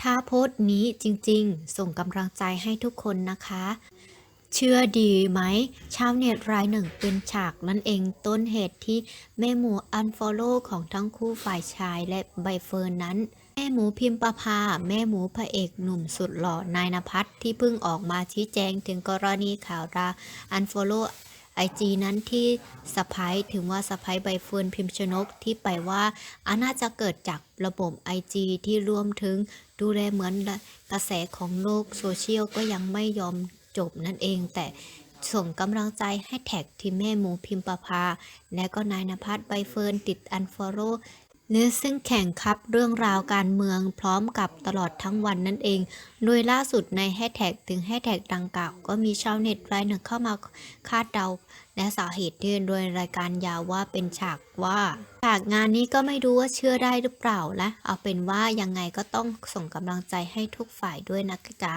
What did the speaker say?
ถ้าโพสต์นี้จริงๆ ส่งกำลังใจให้ทุกคนนะคะ เชื่อดีไหม ชาวเน็ตรายหนึ่งเป็นฉากนั่นเองต้นเหตุที่แม่หมูอันฟอลโล่ของทั้งคู่ฝ่ายชายและใบเฟิร์นนั้นแม่หมูพิมพ์ประภา แม่หมูพระเอกหนุ่มสุดหล่อนายนภัสที่เพิ่งออกมาชี้แจงถึงกรณีข่าวราอันฟอลโล่ ไอจีนั้นที่สะพ้ายถึงว่าสะพ้ายใบเฟิร์นพิมพ์ชนกที่ไปว่าอาน่าจะเกิดจากระบบไอจีที่รวมถึงดูแลเหมือนกระแสของโลกโซเชียลก็ยังไม่ยอมจบนั่นเอง แต่ส่งกำลังใจให้แท็กที่แม่หมูพิมพ์ประภา และก็นายนภัสใบเฟิร์นติดอันฟอลโล่ เนื้อซึ่งแข่งขับเรื่องราวการเมืองพร้อมกับตลอดทั้งวันนั่นเอง โดยล่าสุดในแฮชแท็กถึงแฮชแท็กดังกล่าวก็มีชาวเน็ตรายหนึ่งเข้ามาคาดเดา และสาเหตุที่โดยรายการยาวว่าเป็นฉากว่าฉากงานนี้ก็ไม่รู้ว่าเชื่อได้หรือเปล่านะเอาเป็นว่ายังไงก็ต้องส่งกำลังใจให้ทุกฝ่ายด้วยนะจ๊ะ